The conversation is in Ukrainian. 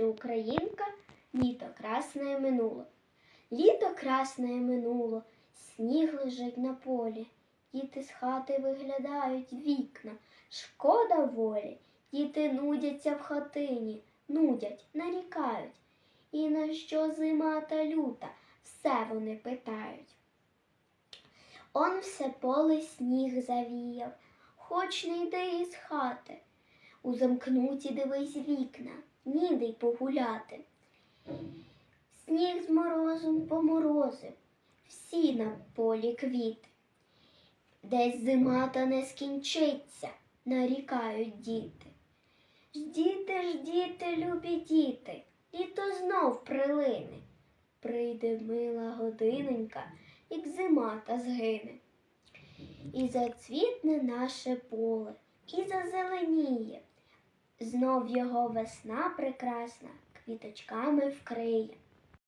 ти українка, літо красне минуло. Літо красне минуло, сніг лежить на полі. Діти з хати виглядають вікна, шкода волі. Діти нудяться в хатині, нудять, нарікають. І на що зима та люта, все вони питають. Он все поле сніг завіяв, хоч не йди із хати. У замкнуті дивись вікна, ніде й погуляти. Сніг з морозом поморозив, всі на полі квіти. Десь зима та не скінчиться, нарікають діти. Ждіте, ждіте, любі діти, літо знов прилине. Прийде мила годиненька, як зима та згине. І зацвітне наше поле, і зазеленіє. Знов його весна прекрасна квіточками вкриє.